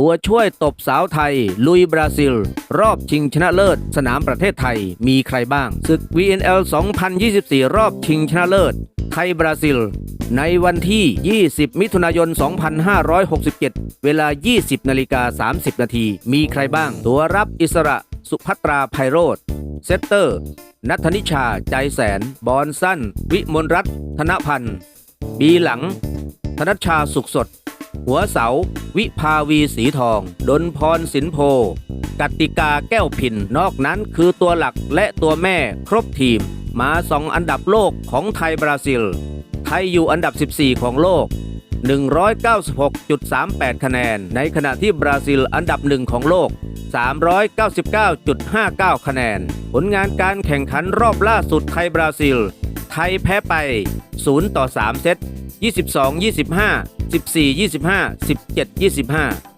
ตัวช่วยตบสาวไทย ลุยบราซิล รอบชิงชนะเลิศ สนามประเทศไทยมีใครบ้างศึก VNL 2024 รอบชิงชนะเลิศ ไทยบราซิล ในวันที่ 20 มิถุนายน 2567 เวลา 20นาฬิกา30 นาที มีใครบ้าง ตัวรับอิสระสุภัตราไพโรธเซตเตอร์ นัทนิชาใจแสน บอลสั้น วิมลรัตน์ธนพันธ์ บีหลัง ธนชชาสุขสด หัวเสา วิภาวีสีทอง ดนพรสินโพ กติกาแก้วพินนอกนั้นคือตัวหลักและตัวแม่ครบทีม มาสองอันดับโลกของไทยบราซิล ไทยอยู่อันดับ 14 ของโลก 196.38 คะแนน ในขณะที่บราซิลอันดับหนึ่งของโลก 399.59 คะแนน ผลงานการแข่งขันรอบล่าสุดไทยบราซิล ไทยแพ้ไป 0 ต่อ 3 เซต 22 25 14 25 17 25